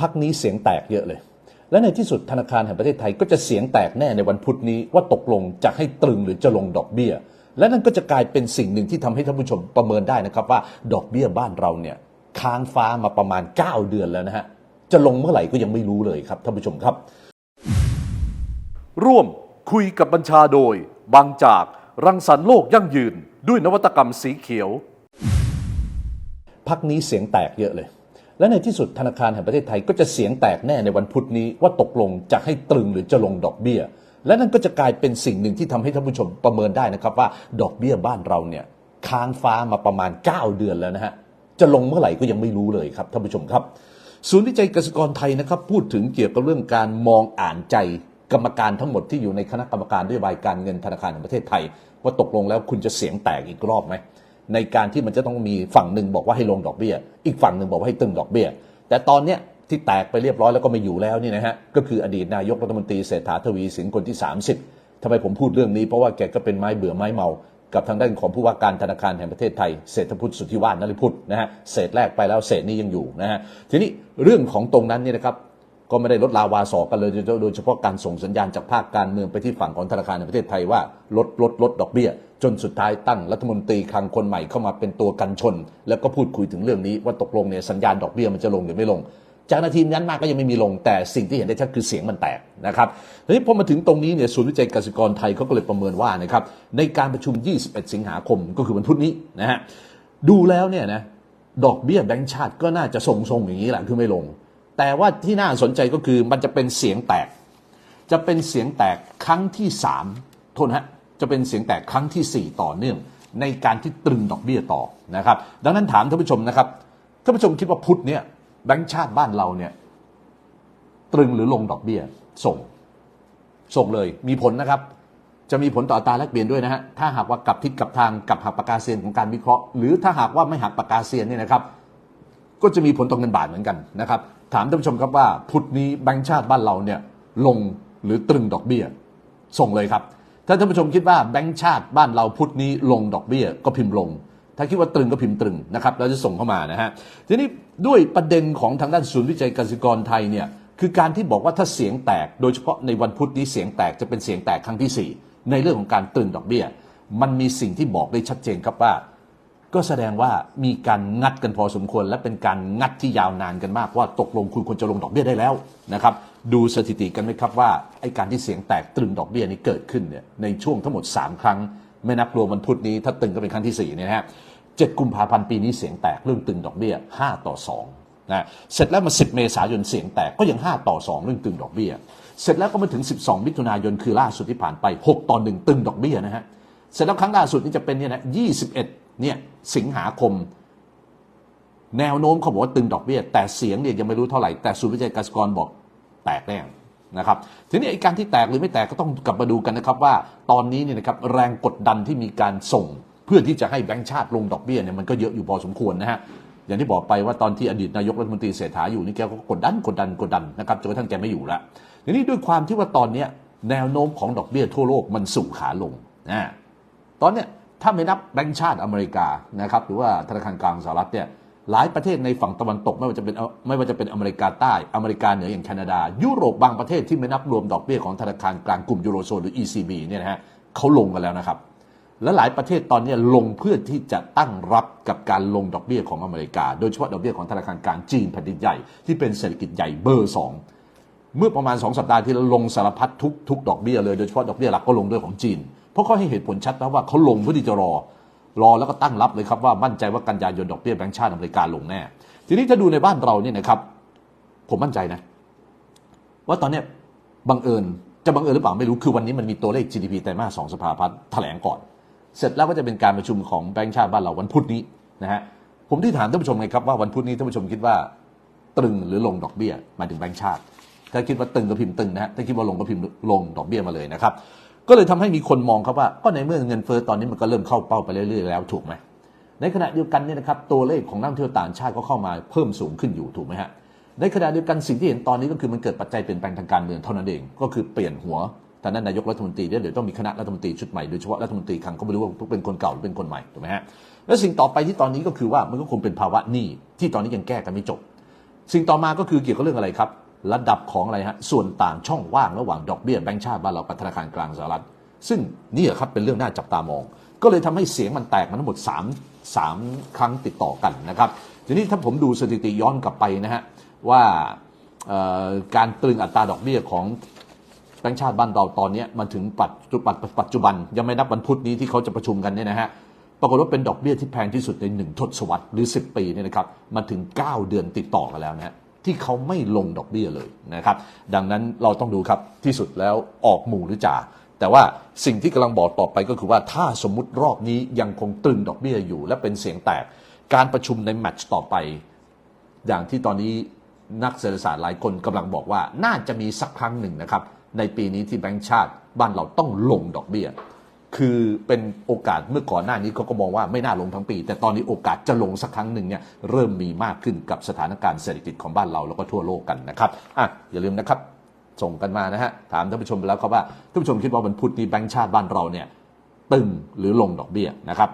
พักนี้เสียงแตกเยอะเลย และในที่สุดธนาคารแห่งประเทศไทยก็จะเสียงแตกแน่ในวันพุธนี้ว่าตกลงจะให้ตรึงหรือจะลงดอกเบี้ย และนั่นก็จะกลายเป็นสิ่งหนึ่งที่ทำให้ท่านผู้ชมประเมินได้นะครับว่าดอกเบี้ยบ้านเราเนี่ยค้างฟ้ามาประมาณ 9 เดือนแล้วนะฮะจะลงเมื่อไหร่ก็ยังไม่รู้เลยครับท่านผู้ชมครับ ร่วมคุยกับบัญชาโดย บางจากรังสรรค์โลกยั่งยืน ด้วยนวัตกรรมสีเขียว พักนี้เสียงแตกเยอะเลย และในที่สุดธนาคารแห่งประเทศไทยก็จะเสียงแตกแน่ในวันพุธนี้ว่าตกลงจะให้ตรึงหรือจะลงดอกเบี้ย และนั่นก็จะกลายเป็นสิ่งหนึ่งที่ทำให้ท่านผู้ชมประเมินได้นะครับว่าดอกเบี้ยบ้านเราเนี่ยค้างฟ้ามาประมาณ 9 เดือนแล้วนะฮะจะลงเมื่อไหร่ก็ยังไม่รู้เลยครับท่านผู้ชมครับ ศูนย์วิจัยเกษตรกรไทยนะครับพูดถึงเกี่ยวกับเรื่องการมองอ่านใจกรรมการทั้งหมดที่อยู่ในคณะกรรมการนโยบายการเงินธนาคารแห่งประเทศไทย ว่าตกลงแล้วคุณจะเสียงแตกอีกรอบไหม ในการที่มันจะต้องมีฝั่งหนึ่งบอกว่าให้ลงดอกเบี้ย อีกฝั่งหนึ่งบอกว่าให้ตึงดอกเบี้ย แต่ตอนเนี้ยที่แตกไปเรียบร้อยแล้วก็ไม่อยู่แล้วนี่นะฮะก็คืออดีตนายกรัฐมนตรีเศรษฐาทวีสินคนที่ 30ทำไมผมพูดเรื่องนี้เพราะว่าแกก็เป็นไม้เบื่อไม้เมา กับทางด้านของผู้ว่าการธนาคารแห่งประเทศไทยเศรษฐพุทธสุทธิวาฒนฤพุทธนะฮะเศษแรกไปแล้วเศษนี้ยังอยู่นะฮะทีนี้เรื่องของตรงนั้นเนี่ยนะครับก็ไม่ได้ลดลาวาสอกกันเลยโดยเฉพาะการส่งสัญญาณจากภาคการเมืองไปที่ฝั่งของธนาคารแห่งประเทศไทยว่าลดลดลดดอกเบี้ย จนสุดท้ายตั้งรัฐมนตรีคลังคนใหม่เข้ามาเป็นตัวกันชน แล้วก็พูดคุยถึงเรื่องนี้ว่าตกลงเนี่ยสัญญาณดอกเบี้ยมันจะลงหรือไม่ลง จากนาทีนั้นมาก็ยังไม่มีลงแต่สิ่งที่เห็นได้ชัดคือเสียงมันแตกนะครับทีนี้พอมาถึงตรงนี้เนี่ยศูนย์วิจัยเกษตรกรไทยเขาก็เลยประเมินว่านะครับในการประชุม 21 สิงหาคมก็คือวันพุธนี้นะฮะดูแล้วเนี่ยนะดอกเบี้ยแบงก์ชาติก็น่าจะทรงๆอย่างนี้แหละคือไม่ลง แต่ว่าที่น่าสนใจก็คือมันจะเป็นเสียงแตก จะเป็นเสียงแตกครั้งที่สามโทษนฮะ จะเป็นเสียงแตกครั้งที่สี่ต่อเนื่อง ในการที่ตรึงดอกเบี้ยต่อนะครับ ดังนั้นถามท่านผู้ชมนะครับท่านผู้ชมคิดว่าพุทธเนี่ยแบงก์ชาติบ้านเราเนี่ยตรึงหรือลงดอกเบี้ยส่ง ส่งเลยมีผลนะครับ จะมีผลต่ออัตราแลกเปลี่ยนด้วยนะฮะถ้าหากว่ากลับทิศกลับทางกลับหักปากกาเซียนของการวิเคราะห์ หรือถ้าหากว่าไม่หักปากกาเซียนเนี่ยนะครับ ก็จะมีผลต่อเงินบาทเหมือนกันนะครับถามท่านผู้ชมครับว่าพุทธนี้แบงก์ชาติบ้านเราเนี่ยลงหรือตรึงดอกเบี้ย ส่งเลยครับ ถ้าท่านผู้ชมคิดว่าแบงก์ชาติบ้านเราพุทธนี้ลงดอกเบี้ยก็พิมพ์ลง ถ้าคิดว่าตรึงก็พิมพ์ตรึงนะครับเราจะส่งเข้ามานะฮะทีนี้ด้วยประเด็นของทางด้านศูนย์วิจัยกสิกรไทยเนี่ยคือการที่บอกว่าถ้าเสียงแตก โดยเฉพาะในวันพุธนี้เสียงแตกจะเป็นเสียงแตกครั้งที่สี่ในเรื่องของการตรึงดอกเบี้ย มันมีสิ่งที่บอกได้ชัดเจนครับว่า ก็แสดงว่ามีการงัดกันพอสมควร และเป็นการงัดที่ยาวนานกันมากว่าตกลงคุณควรจะลงดอกเบี้ยได้แล้วนะครับดูสถิติกันไหมครับว่าไอ้การที่เสียงแตกตรึงดอกเบี้ยนี้เกิดขึ้นเนี่ยในช่วงทั้งหมด 3 ครั้ง ไม่นับรวมวันพุธนี้ถ้าตึงก็เป็นครั้งที่4เนี่ยนะฮะเจ็ดกุมภาพันธ์ปีนี้เสียงแตกเรื่องตึงดอกเบี้ย 5 ต่อ2นะเสร็จแล้วมา 10 เมษายนเสียงแตกก็ยัง 5 ต่อ 2 เรื่องตึงดอกเบี้ย เสร็จแล้วก็มาถึง 12 มิถุนายนคือล่าสุดที่ผ่านไป 6 ต่อ 1 ตึงดอกเบี้ยนะฮะเสร็จแล้วครั้งล่าสุดนี่จะเป็นเนี่ยนะ21 เนี่ยสิงหาคม แนวโน้มเขาบอกว่าตึงดอกเบี้ย แต่เสียงเนี่ยยังไม่รู้เท่าไหร่แต่ศูนย์วิจัยกสิกรบอกแตกแน่นะครับทีนี้ไอ้การที่แตกหรือไม่แตกก็ต้องกลับมาดูกันนะครับว่าตอนนี้เนี่ยนะครับแรงกดดันที่มีการส่ง เพื่อที่จะให้แบงก์ชาติลงดอกเบี้ยเนี่ยมันก็เยอะอยู่พอสมควรนะฮะอย่างที่บอกไปว่าตอนที่อดีตนายกรัฐมนตรีเศรษฐาอยู่นี่แกก็กดดันกดดันกดดันนะครับจนกระทั่งแกไม่อยู่ล้วทีนี้ด้วยความที่ว่าตอนนี้แนวโน้มของดอกเบี้ยทั่วโลกมันสู่ขาลงนะตอนเนี้ย ถ้าไม่นับแบงก์ชาติอเมริกานะครับหรือว่าธนาคารกลางสหรัฐเนี่ยหลายประเทศในฝั่งตะวันตกไม่ว่าจะเป็นไม่ว่าจะเป็นอเมริกาใต้อเมริกาเหนืออย่างแคนาดา ยุโรปบางประเทศที่ไม่นับรวมดอกเบี้ยของธนาคารกลางกลุ่มยูโรโซนหรือ ECB เนี่ยนะฮะเขาลงกันแล้วนะครับ และหลายประเทศตอนนี้ลงเพื่อที่จะตั้งรับกับการลงดอกเบี้ยของอเมริกา โดยเฉพาะดอกเบี้ยของธนาคารกลางจีนแผ่นดินใหญ่ที่เป็นเศรษฐกิจใหญ่เบอร์สองเมื่อประมาณ 2 สัปดาห์ที่เราลงสารพัดทุกทุกดอกเบี้ยเลยโดยเฉพาะดอกเบี้ยหลักก็ลงด้วยของจีน ราะเขาให้เหตุผลชัดนะว่าเขาลงเพื่อที่จะรอ รอแล้วก็ตั้งรับเลยครับว่ามั่นใจว่ากันยายนดอกเบี้ยแบงก์ชาติอเมริกาลงแน่ ทีนี้ถ้าดูในบ้านเราเนี่ยนะครับผมมั่นใจนะ ว่าตอนเนี้ยบังเอิญจะบังเอิญหรือเปล่าไม่รู้คือวันนี้มันมีตัวเลข GDP ไตรมาสสองสภาพัฒน์แถลงก่อน เสร็จแล้วก็จะเป็นการประชุมของแบงก์ชาติบ้านเราวันพุธนี้นะฮะผมที่ถามท่านผู้ชมไงครับว่าวันพุธนี้ท่านผู้ชมคิดว่าตรึงหรือลงดอกเบี้ยหมายถึงแบงก์ชาติ ถ้าคิดว่าตึงก็พิมพ์ตึงนะฮะถ้าคิดว่าลงก็พิมพ์ลงดอกเบี้ยมาเลยนะครับ ก็เลยทำให้มีคนมองครับว่า ก็ในเมื่อเงินเฟ้อตอนนี้มันก็เริ่มเข้าเป้าไปเรื่อยๆแล้วถูกไหมในขณะเดียวกันเนี่ยนะครับตัวเลขของนักท่องเที่ยวต่างชาติก็เข้ามาเพิ่มสูงขึ้นอยู่ถูกไหมฮะในขณะเดียวกันสิ่งที่เห็นตอนนี้ก็คือมันเกิดปัจจัยเปลี่ยนแปลงทางการเมืองเท่านั้นเอง ก็คือเปลี่ยนหัวทางด้านนายกรัฐมนตรีเนี่ยเดี๋ยวต้องมีคณะรัฐมนตรีชุดใหม่โดยเฉพาะรัฐมนตรีคลังก็ไม่รู้ว่าเป็นคนเก่าหรือเป็นคนใหม่ถูกไหมฮะและสิ่งต่อไปที่ตอนนี้ก็คือว่ามันก็คงเป็นภาวะหนี้ที่ตอนนี้ยังแก้กันไม่จบ สิ่งต่อมาก็คือเกี่ยวกับเรื่องอะไรครับ ระดับของอะไรฮะส่วนต่างช่องว่างระหว่างดอกเบี้ยแบงก์ชาติบ้านเรากับธนาคารกลางสหรัฐ ซึ่งนี่ครับเป็นเรื่องน่าจับตามอง ก็เลยทำให้เสียงมันแตกมาทั้งหมด 3 3 ครั้งติดต่อกันนะครับทีนี้ถ้าผมดูสถิติย้อนกลับไปนะฮะว่าการตรึงอัตราดอกเบี้ยของแบงก์ชาติบ้านเราตอนนี้มันถึงปัจจุบันปัจจุบันยังไม่นับวันพุธนี้ที่เขาจะประชุมกันเนี่ยนะฮะปรากฏว่าเป็นดอกเบี้ยที่แพงที่สุดในหนึ่งทศวรรษหรือ 10 ปีเนี่ยนะครับมาถึง 9 เดือนติดต่อกันแล้วนะฮะ ที่เขาไม่ลงดอกเบี้ยเลยนะครับ ดังนั้นเราต้องดูครับที่สุดแล้วออกหมู่หรือจ่าแต่ว่าสิ่งที่กำลังบอกต่อไปก็คือว่าถ้าสมมติรอบนี้ยังคงตรึงดอกเบี้ยอยู่ และเป็นเสียงแตก การประชุมในแมตช์ต่อไป อย่างที่ตอนนี้นักเศรษฐศาสตร์หลายคนกำลังบอกว่าน่าจะมีสักครั้งหนึ่งนะครับ ในปีนี้ที่แบงก์ชาติบ้านเราต้องลงดอกเบี้ย คือเป็นโอกาสเมื่อก่อนหน้านี้เขาก็มองว่าไม่น่าลงทั้งปี แต่ตอนนี้โอกาสจะลงสักครั้งหนึ่งเนี่ยเริ่มมีมากขึ้นกับสถานการณ์เศรษฐกิจของบ้านเราแล้วก็ทั่วโลกกันนะครับอะอย่าลืมนะครับส่งกันมานะฮะถามท่านผู้ชมไปแล้วครับว่าท่านผู้ชมคิดว่าวันพุธนี้แบงก์ชาติบ้านเราเนี่ยตึงหรือลงดอกเบี้ยนะครับ